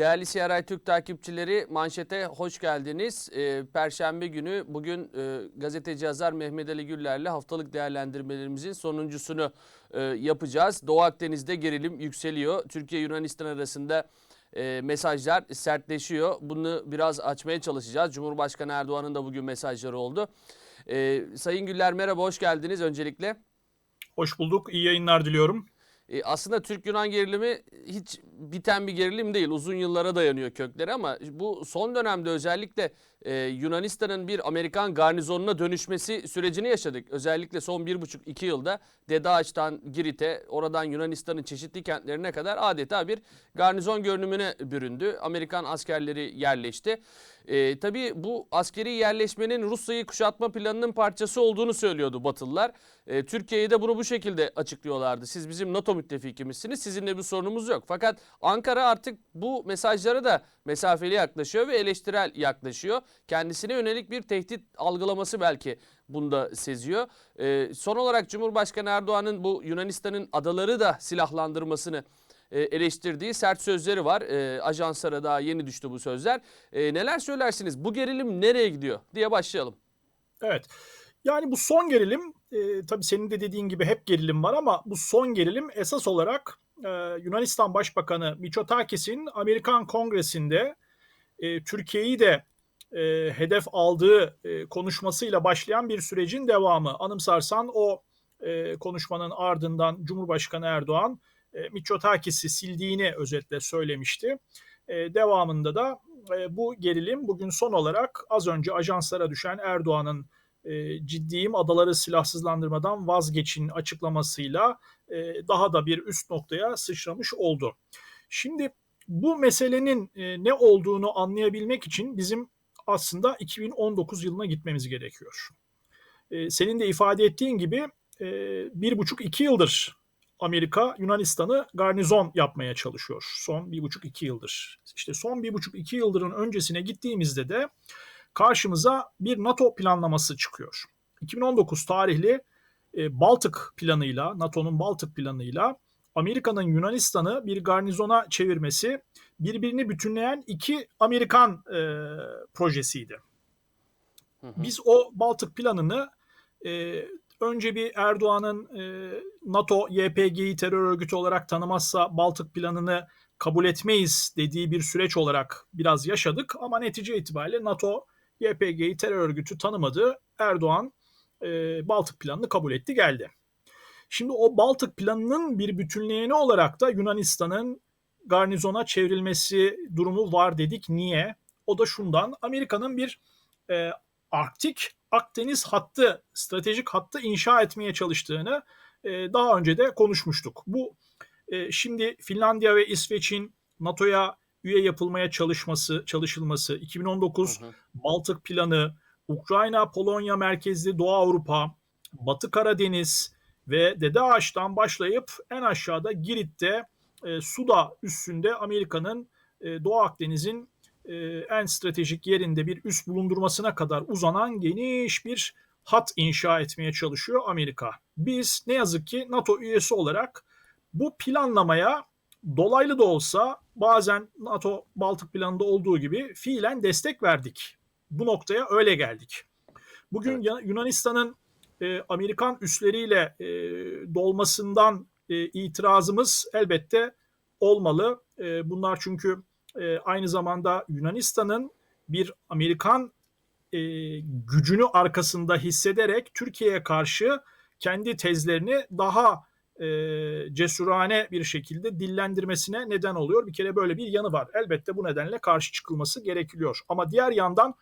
Değerli CRI Türk takipçileri manşete hoş geldiniz. Ee, Perşembe günü bugün e, gazeteci yazar Mehmet Ali Güller'le haftalık değerlendirmelerimizin sonuncusunu e, yapacağız. Doğu Akdeniz'de gerilim yükseliyor. Türkiye Yunanistan arasında e, mesajlar sertleşiyor. Bunu biraz açmaya çalışacağız. Cumhurbaşkanı Erdoğan'ın da bugün mesajları oldu. E, Sayın Güller merhaba hoş geldiniz öncelikle. Hoş bulduk. İyi yayınlar diliyorum. E, aslında Türk-Yunan gerilimi hiç biten bir gerilim değil. Uzun yıllara dayanıyor kökleri ama bu son dönemde özellikle e, Yunanistan'ın bir Amerikan garnizonuna dönüşmesi sürecini yaşadık. Özellikle son bir buçuk iki yılda Dede Girit'e, oradan Yunanistan'ın çeşitli kentlerine kadar adeta bir garnizon görünümüne büründü. Amerikan askerleri yerleşti. E, tabii bu askeri yerleşmenin Rusya'yı kuşatma planının parçası olduğunu söylüyordu Batılılar. E, Türkiye'yi de bunu bu şekilde açıklıyorlardı. Siz bizim NATO müttefikimizsiniz, sizinle bir sorunumuz yok. Fakat Ankara artık bu mesajlara da mesafeli yaklaşıyor ve eleştirel yaklaşıyor. Kendisine yönelik bir tehdit algılaması belki bunda seziyor. E, son olarak Cumhurbaşkanı Erdoğan'ın bu Yunanistan'ın adaları da silahlandırmasını e, eleştirdiği sert sözleri var. E, ajanslara daha yeni düştü bu sözler. E, neler söylersiniz? Bu gerilim nereye gidiyor diye başlayalım. Evet. Yani bu son gerilim e, tabii senin de dediğin gibi hep gerilim var ama bu son gerilim esas olarak e, Yunanistan Başbakanı Mitsotakis'in Amerikan Kongresi'nde e, Türkiye'yi de e, hedef aldığı e, konuşmasıyla başlayan bir sürecin devamı. Anımsarsan o e, konuşmanın ardından Cumhurbaşkanı Erdoğan e, Mitsotakis'i sildiğini özetle söylemişti. E, devamında da e, bu gerilim bugün son olarak az önce ajanslara düşen Erdoğan'ın e, ciddiyim adaları silahsızlandırmadan vazgeçin açıklamasıyla e, daha da bir üst noktaya sıçramış oldu. Şimdi bu meselenin e, ne olduğunu anlayabilmek için bizim aslında 2019 yılına gitmemiz gerekiyor. E, senin de ifade ettiğin gibi e, bir buçuk iki yıldır Amerika Yunanistan'ı garnizon yapmaya çalışıyor. Son bir buçuk iki yıldır. İşte son bir buçuk iki yıldırın öncesine gittiğimizde de karşımıza bir NATO planlaması çıkıyor. 2019 tarihli e, Baltık planıyla, NATO'nun Baltık planıyla Amerika'nın Yunanistan'ı bir garnizona çevirmesi birbirini bütünleyen iki Amerikan e, projesiydi. Hı hı. Biz o Baltık planını e, önce bir Erdoğan'ın e, NATO YPG'yi terör örgütü olarak tanımazsa Baltık planını kabul etmeyiz dediği bir süreç olarak biraz yaşadık ama netice itibariyle NATO YPG'yi terör örgütü tanımadı. Erdoğan e, Baltık planını kabul etti geldi. Şimdi o Baltık planının bir bütünleyeni olarak da Yunanistan'ın garnizona çevrilmesi durumu var dedik. Niye? O da şundan Amerika'nın bir e, Arktik Akdeniz hattı, stratejik hattı inşa etmeye çalıştığını e, daha önce de konuşmuştuk. Bu e, şimdi Finlandiya ve İsveç'in NATO'ya üye yapılmaya çalışması, çalışılması, 2019 hı hı. Baltık planı, Ukrayna, Polonya merkezli Doğu Avrupa, Batı Karadeniz ve Dede Ağaç'tan başlayıp en aşağıda Girit'te e, Suda üstünde Amerika'nın e, Doğu Akdeniz'in e, en stratejik yerinde bir üs bulundurmasına kadar uzanan geniş bir hat inşa etmeye çalışıyor Amerika. Biz ne yazık ki NATO üyesi olarak bu planlamaya dolaylı da olsa bazen NATO Baltık planında olduğu gibi fiilen destek verdik. Bu noktaya öyle geldik. Bugün evet. Yunanistan'ın e, Amerikan üsleriyle e, dolmasından e, itirazımız elbette olmalı. E, bunlar çünkü e, aynı zamanda Yunanistan'ın bir Amerikan e, gücünü arkasında hissederek Türkiye'ye karşı kendi tezlerini daha e, cesurane bir şekilde dillendirmesine neden oluyor. Bir kere böyle bir yanı var. Elbette bu nedenle karşı çıkılması gerekiyor. Ama diğer yandan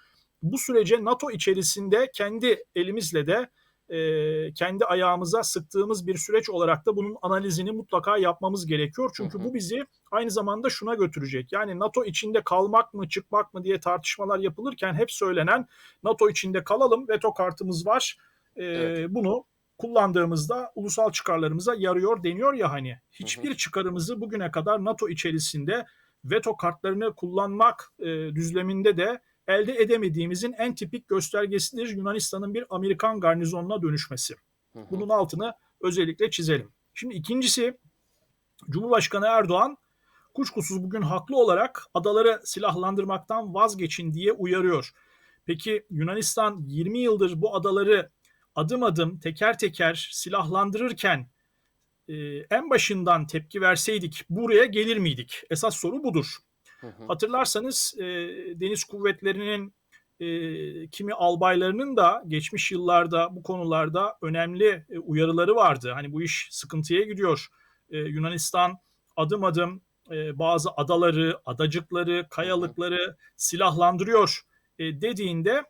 bu sürece NATO içerisinde kendi elimizle de e, kendi ayağımıza sıktığımız bir süreç olarak da bunun analizini mutlaka yapmamız gerekiyor. Çünkü hı hı. bu bizi aynı zamanda şuna götürecek. Yani NATO içinde kalmak mı çıkmak mı diye tartışmalar yapılırken hep söylenen NATO içinde kalalım veto kartımız var. E, evet. Bunu kullandığımızda ulusal çıkarlarımıza yarıyor deniyor ya hani. Hiçbir çıkarımızı bugüne kadar NATO içerisinde veto kartlarını kullanmak e, düzleminde de elde edemediğimizin en tipik göstergesidir Yunanistan'ın bir Amerikan garnizonuna dönüşmesi. Bunun altını özellikle çizelim. Şimdi ikincisi Cumhurbaşkanı Erdoğan kuşkusuz bugün haklı olarak adaları silahlandırmaktan vazgeçin diye uyarıyor. Peki Yunanistan 20 yıldır bu adaları adım adım teker teker silahlandırırken e, en başından tepki verseydik buraya gelir miydik? Esas soru budur. Hı hı. Hatırlarsanız e, deniz kuvvetlerinin e, kimi albaylarının da geçmiş yıllarda bu konularda önemli e, uyarıları vardı. Hani bu iş sıkıntıya gidiyor. E, Yunanistan adım adım e, bazı adaları, adacıkları, kayalıkları silahlandırıyor e, dediğinde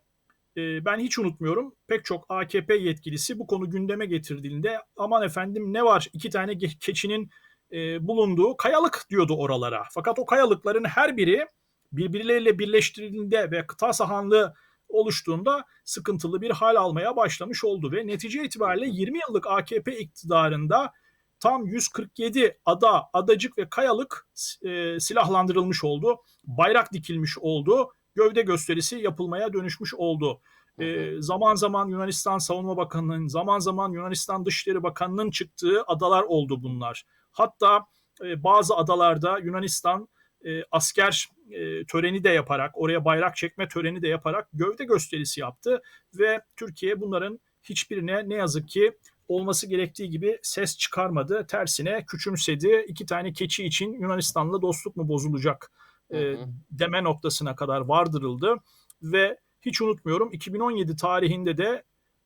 e, ben hiç unutmuyorum. Pek çok AKP yetkilisi bu konu gündeme getirdiğinde aman efendim ne var iki tane keçinin e, bulunduğu kayalık diyordu oralara. Fakat o kayalıkların her biri birbirleriyle birleştirildiğinde ve kıta sahanlığı oluştuğunda sıkıntılı bir hal almaya başlamış oldu ve netice itibariyle 20 yıllık AKP iktidarında tam 147 ada, adacık ve kayalık e, silahlandırılmış oldu. Bayrak dikilmiş oldu. Gövde gösterisi yapılmaya dönüşmüş oldu. E, zaman zaman Yunanistan Savunma Bakanı'nın, zaman zaman Yunanistan Dışişleri Bakanı'nın çıktığı adalar oldu bunlar. Hatta e, bazı adalarda Yunanistan e, asker e, töreni de yaparak, oraya bayrak çekme töreni de yaparak gövde gösterisi yaptı ve Türkiye bunların hiçbirine ne yazık ki olması gerektiği gibi ses çıkarmadı. Tersine küçümsedi. İki tane keçi için Yunanistan'la dostluk mu bozulacak e, deme noktasına kadar vardırıldı ve hiç unutmuyorum 2017 tarihinde de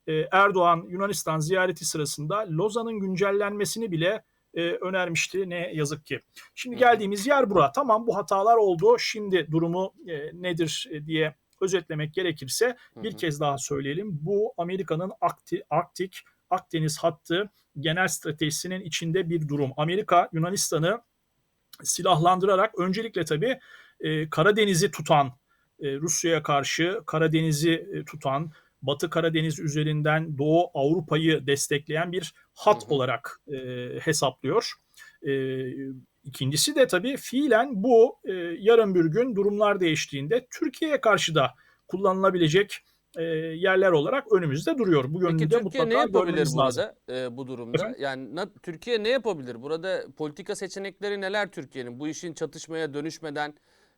e, Erdoğan Yunanistan ziyareti sırasında Lozan'ın güncellenmesini bile e, önermişti ne yazık ki. Şimdi geldiğimiz yer bura. Tamam bu hatalar oldu. Şimdi durumu e, nedir e, diye özetlemek gerekirse bir kez daha söyleyelim. Bu Amerika'nın Akti, Arktik Akdeniz hattı genel stratejisinin içinde bir durum. Amerika Yunanistan'ı silahlandırarak öncelikle tabii e, Karadeniz'i tutan e, Rusya'ya karşı Karadeniz'i e, tutan Batı Karadeniz üzerinden Doğu Avrupa'yı destekleyen bir hat olarak e, hesaplıyor. E, ikincisi de tabii fiilen bu e, yarın bir gün durumlar değiştiğinde Türkiye'ye karşı da kullanılabilecek e, yerler olarak önümüzde duruyor. Bu yönünü Peki Türkiye ne mutlaka yapabilir görmemiz lazım. burada e, bu durumda? Efendim? Yani na- Türkiye ne yapabilir? Burada politika seçenekleri neler Türkiye'nin? Bu işin çatışmaya dönüşmeden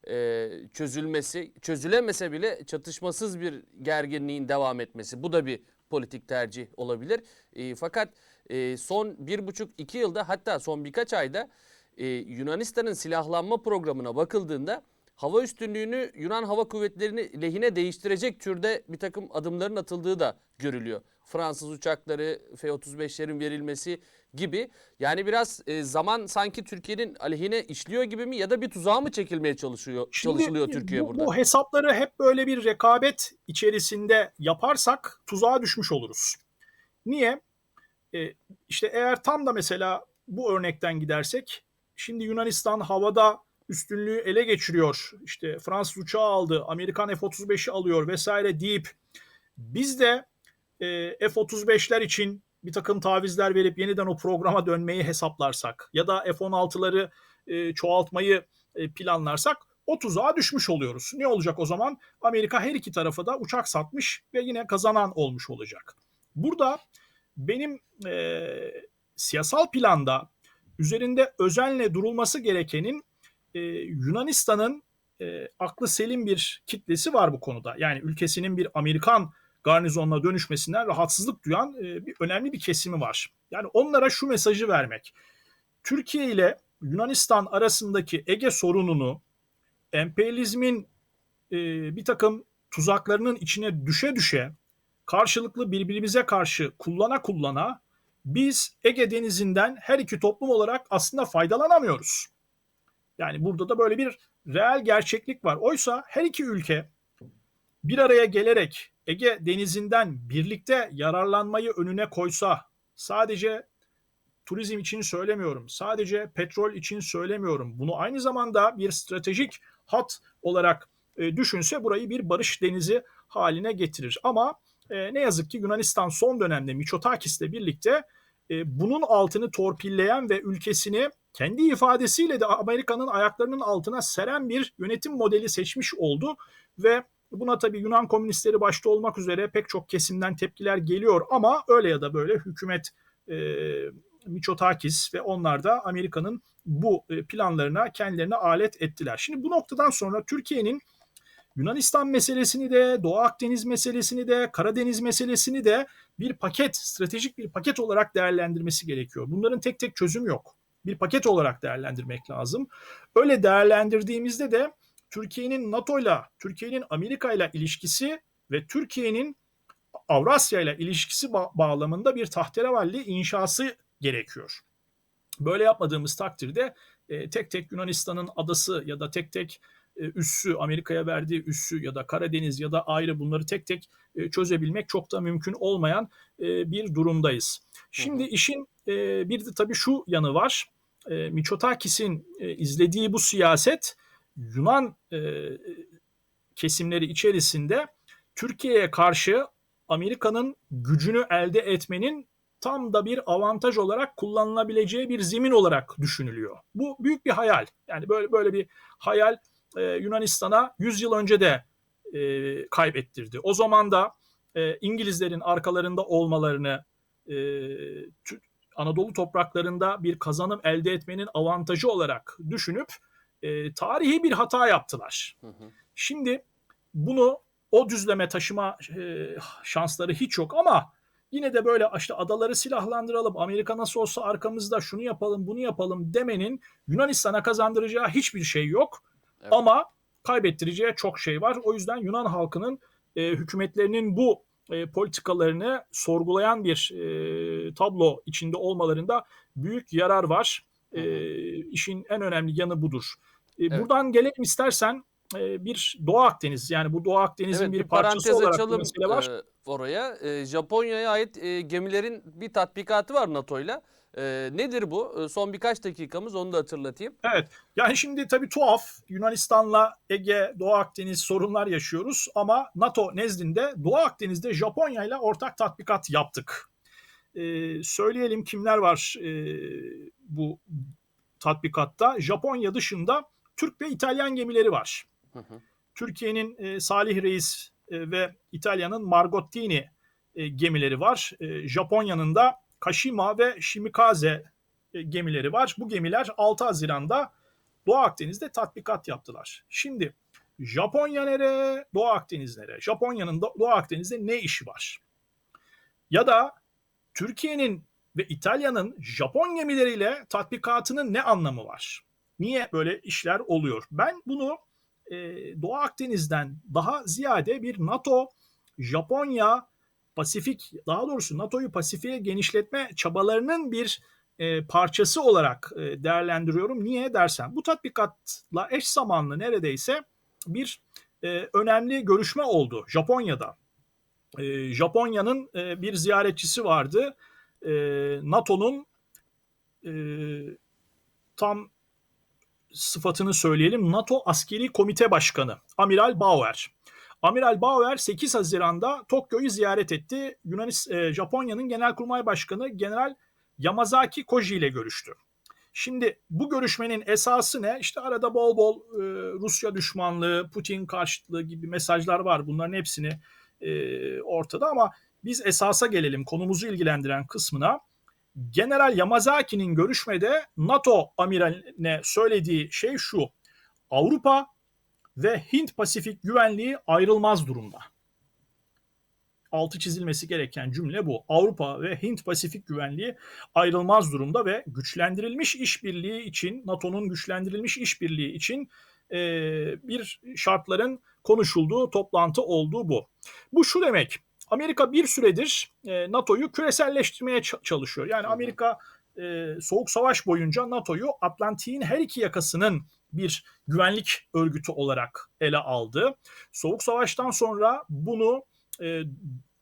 e, çözülmesi, çözülemese bile çatışmasız bir gerginliğin devam etmesi. Bu da bir politik tercih olabilir. E, fakat e, son bir buçuk iki yılda hatta son birkaç ayda e, Yunanistan'ın silahlanma programına bakıldığında hava üstünlüğünü Yunan Hava Kuvvetleri'ni lehine değiştirecek türde bir takım adımların atıldığı da görülüyor. Fransız uçakları, F-35'lerin verilmesi gibi. Yani biraz e, zaman sanki Türkiye'nin aleyhine işliyor gibi mi ya da bir tuzağa mı çekilmeye çalışıyor Şimdi çalışılıyor Türkiye bu, burada? bu hesapları hep böyle bir rekabet içerisinde yaparsak tuzağa düşmüş oluruz. Niye? E, işte eğer tam da mesela bu örnekten gidersek şimdi Yunanistan havada üstünlüğü ele geçiriyor. İşte Fransız uçağı aldı, Amerikan F-35'i alıyor vesaire deyip biz de e, F-35'ler için bir takım tavizler verip yeniden o programa dönmeyi hesaplarsak ya da F-16'ları e, çoğaltmayı e, planlarsak o tuzağa düşmüş oluyoruz. Ne olacak o zaman? Amerika her iki tarafa da uçak satmış ve yine kazanan olmuş olacak. Burada benim e, siyasal planda üzerinde özenle durulması gerekenin e, Yunanistan'ın e, aklı selim bir kitlesi var bu konuda. Yani ülkesinin bir Amerikan garnizonuna dönüşmesinden rahatsızlık duyan e, bir önemli bir kesimi var. Yani onlara şu mesajı vermek. Türkiye ile Yunanistan arasındaki Ege sorununu emperyalizmin e, bir takım tuzaklarının içine düşe düşe karşılıklı birbirimize karşı kullana kullana biz Ege Denizi'nden her iki toplum olarak aslında faydalanamıyoruz. Yani burada da böyle bir reel gerçeklik var. Oysa her iki ülke bir araya gelerek Ege Denizi'nden birlikte yararlanmayı önüne koysa sadece turizm için söylemiyorum. Sadece petrol için söylemiyorum. Bunu aynı zamanda bir stratejik hat olarak e, düşünse burayı bir barış denizi haline getirir. Ama e, ne yazık ki Yunanistan son dönemde Miçotakis'le birlikte e, bunun altını torpilleyen ve ülkesini kendi ifadesiyle de Amerika'nın ayaklarının altına seren bir yönetim modeli seçmiş oldu ve buna tabii Yunan komünistleri başta olmak üzere pek çok kesimden tepkiler geliyor ama öyle ya da böyle hükümet e, Mitsotakis ve onlar da Amerika'nın bu e, planlarına kendilerine alet ettiler. Şimdi bu noktadan sonra Türkiye'nin Yunanistan meselesini de, Doğu Akdeniz meselesini de, Karadeniz meselesini de bir paket, stratejik bir paket olarak değerlendirmesi gerekiyor. Bunların tek tek çözüm yok. Bir paket olarak değerlendirmek lazım. Öyle değerlendirdiğimizde de Türkiye'nin NATO'yla, Türkiye'nin Amerika'yla ilişkisi ve Türkiye'nin Avrasya ile ilişkisi ba- bağlamında bir tahterevalli inşası gerekiyor. Böyle yapmadığımız takdirde e, tek tek Yunanistan'ın adası ya da tek tek e, üssü, Amerika'ya verdiği üssü ya da Karadeniz ya da ayrı bunları tek tek e, çözebilmek çok da mümkün olmayan e, bir durumdayız. Şimdi Hı hı. işin e, bir de tabii şu yanı var. E, Mitsotakis'in e, izlediği bu siyaset Yunan e, kesimleri içerisinde Türkiye'ye karşı Amerika'nın gücünü elde etmenin tam da bir avantaj olarak kullanılabileceği bir zemin olarak düşünülüyor. Bu büyük bir hayal. Yani böyle böyle bir hayal e, Yunanistan'a 100 yıl önce de e, kaybettirdi. O zaman da e, İngilizlerin arkalarında olmalarını e, Anadolu topraklarında bir kazanım elde etmenin avantajı olarak düşünüp e, tarihi bir hata yaptılar. Hı hı. Şimdi bunu o düzleme taşıma e, şansları hiç yok ama yine de böyle işte adaları silahlandıralım, Amerika nasıl olsa arkamızda şunu yapalım, bunu yapalım demenin Yunanistan'a kazandıracağı hiçbir şey yok. Evet. Ama kaybettireceği çok şey var. O yüzden Yunan halkının e, hükümetlerinin bu e, politikalarını sorgulayan bir e, tablo içinde olmalarında büyük yarar var. E, işin en önemli yanı budur. E, Evet. Buradan gelelim istersen e, bir Doğu Akdeniz yani bu Doğu Akdeniz'in Evet bir, bir parçası olarak bir açalım mesele var. e, oraya. E, Japonya'ya ait e, gemilerin bir tatbikatı var NATO'yla. E, nedir bu? E, son birkaç dakikamız onu da hatırlatayım. Evet. Yani şimdi tabii tuhaf Yunanistan'la Ege, Doğu Akdeniz sorunlar yaşıyoruz ama NATO nezdinde Doğu Akdeniz'de Japonya ile ortak tatbikat yaptık. Ee, söyleyelim kimler var e, bu tatbikatta. Japonya dışında Türk ve İtalyan gemileri var. Hı hı. Türkiye'nin e, Salih Reis e, ve İtalya'nın Margottini e, gemileri var. E, Japonya'nın da Kashima ve Shimikaze e, gemileri var. Bu gemiler 6 Haziran'da Doğu Akdeniz'de tatbikat yaptılar. Şimdi Japonya nere, Doğu Akdeniz nere? Japonya'nın Do- Doğu Akdeniz'de ne işi var? Ya da Türkiye'nin ve İtalya'nın Japon gemileriyle tatbikatının ne anlamı var? Niye böyle işler oluyor? Ben bunu e, Doğu Akdeniz'den daha ziyade bir NATO, Japonya, Pasifik, daha doğrusu NATO'yu Pasifik'e genişletme çabalarının bir e, parçası olarak e, değerlendiriyorum. Niye dersen bu tatbikatla eş zamanlı neredeyse bir e, önemli görüşme oldu Japonya'da. E, Japonya'nın e, bir ziyaretçisi vardı. E, NATO'nun e, tam sıfatını söyleyelim. NATO Askeri Komite Başkanı Amiral Bauer. Amiral Bauer 8 Haziran'da Tokyo'yu ziyaret etti. Yunanis e, Japonya'nın Genelkurmay Başkanı General Yamazaki Koji ile görüştü. Şimdi bu görüşmenin esası ne? İşte arada bol bol e, Rusya düşmanlığı, Putin karşıtlığı gibi mesajlar var. Bunların hepsini e, ortada ama biz esasa gelelim konumuzu ilgilendiren kısmına. General Yamazaki'nin görüşmede NATO amiraline söylediği şey şu. Avrupa ve Hint Pasifik güvenliği ayrılmaz durumda. Altı çizilmesi gereken cümle bu. Avrupa ve Hint Pasifik güvenliği ayrılmaz durumda ve güçlendirilmiş işbirliği için, NATO'nun güçlendirilmiş işbirliği için e, bir şartların konuşulduğu, toplantı olduğu bu. Bu şu demek, Amerika bir süredir e, NATO'yu küreselleştirmeye çalışıyor. Yani. Amerika e, Soğuk Savaş boyunca NATO'yu Atlantik'in her iki yakasının bir güvenlik örgütü olarak ele aldı. Soğuk Savaş'tan sonra bunu e,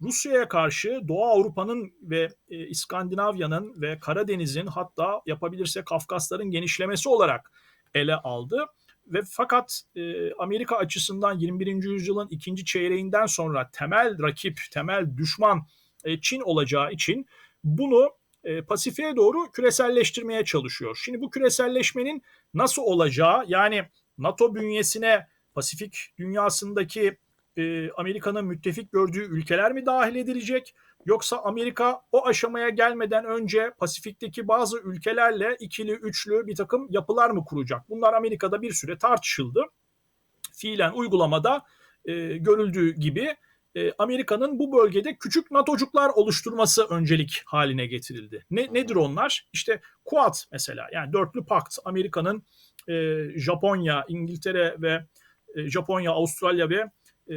Rusya'ya karşı Doğu Avrupa'nın ve e, İskandinavya'nın ve Karadeniz'in hatta yapabilirse Kafkasların genişlemesi olarak ele aldı. Ve fakat e, Amerika açısından 21. yüzyılın ikinci çeyreğinden sonra temel rakip, temel düşman e, Çin olacağı için bunu e, Pasifik'e doğru küreselleştirmeye çalışıyor. Şimdi bu küreselleşmenin nasıl olacağı yani NATO bünyesine Pasifik dünyasındaki e, Amerika'nın müttefik gördüğü ülkeler mi dahil edilecek? Yoksa Amerika o aşamaya gelmeden önce Pasifik'teki bazı ülkelerle ikili, üçlü bir takım yapılar mı kuracak? Bunlar Amerika'da bir süre tartışıldı. Fiilen uygulamada e, görüldüğü gibi e, Amerika'nın bu bölgede küçük NATO'cuklar oluşturması öncelik haline getirildi. Ne, nedir onlar? İşte Quad mesela yani dörtlü pakt Amerika'nın e, Japonya, İngiltere ve e, Japonya, Avustralya ve e,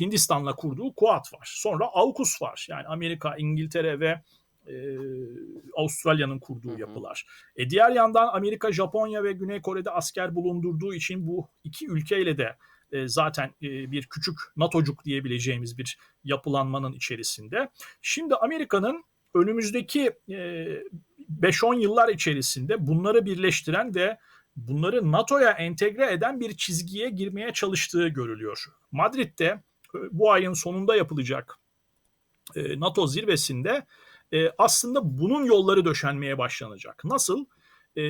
Hindistan'la kurduğu Quad var. Sonra AUKUS var. Yani Amerika, İngiltere ve e, Avustralya'nın kurduğu Hı hı. yapılar. E, diğer yandan Amerika, Japonya ve Güney Kore'de asker bulundurduğu için bu iki ülkeyle de e, zaten e, bir küçük NATO'cuk diyebileceğimiz bir yapılanmanın içerisinde. Şimdi Amerika'nın önümüzdeki e, 5-10 yıllar içerisinde bunları birleştiren ve bunları NATO'ya entegre eden bir çizgiye girmeye çalıştığı görülüyor. Madrid'de e, bu ayın sonunda yapılacak e, NATO zirvesinde e, aslında bunun yolları döşenmeye başlanacak. Nasıl? E,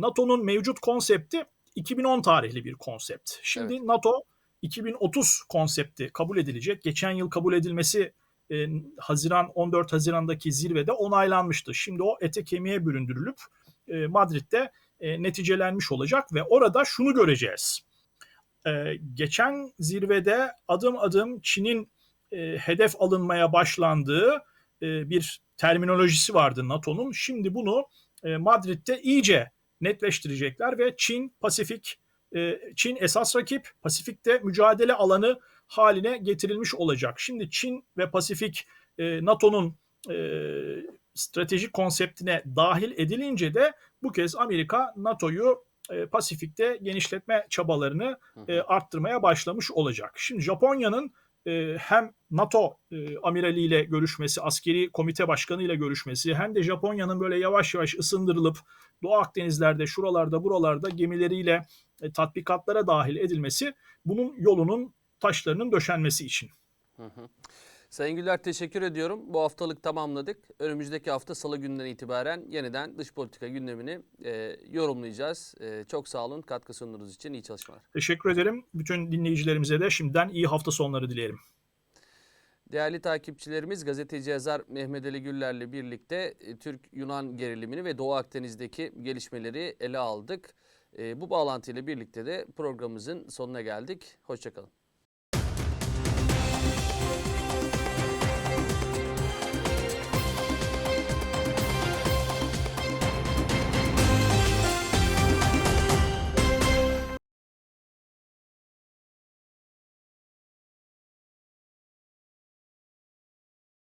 NATO'nun mevcut konsepti 2010 tarihli bir konsept. Şimdi NATO 2030 konsepti kabul edilecek. Geçen yıl kabul edilmesi e, Haziran 14 Haziran'daki zirvede onaylanmıştı. Şimdi o ete kemiğe büründürülüp e, Madrid'de e, neticelenmiş olacak ve orada şunu göreceğiz. E, geçen zirvede adım adım Çin'in e, hedef alınmaya başlandığı e, bir terminolojisi vardı NATO'nun. Şimdi bunu e, Madrid'de iyice netleştirecekler ve Çin, Pasifik, e, Çin esas rakip, Pasifik'te mücadele alanı haline getirilmiş olacak. Şimdi Çin ve Pasifik e, NATO'nun e, stratejik konseptine dahil edilince de bu kez Amerika NATO'yu e, Pasifik'te genişletme çabalarını e, arttırmaya başlamış olacak. Şimdi Japonya'nın e, hem NATO e, amiraliyle görüşmesi, askeri komite başkanıyla görüşmesi hem de Japonya'nın böyle yavaş yavaş ısındırılıp Doğu Akdenizlerde, şuralarda, buralarda gemileriyle e, tatbikatlara dahil edilmesi bunun yolunun taşlarının döşenmesi için. Hı hı. Sayın Güler teşekkür ediyorum. Bu haftalık tamamladık. Önümüzdeki hafta salı günden itibaren yeniden dış politika gündemini e, yorumlayacağız. E, çok sağ olun katkı sunduğunuz için iyi çalışmalar. Teşekkür ederim. Bütün dinleyicilerimize de şimdiden iyi hafta sonları dileyelim. Değerli takipçilerimiz gazeteci yazar Mehmet Ali Güller'le birlikte e, Türk-Yunan gerilimini ve Doğu Akdeniz'deki gelişmeleri ele aldık. E, bu bağlantıyla birlikte de programımızın sonuna geldik. Hoşçakalın.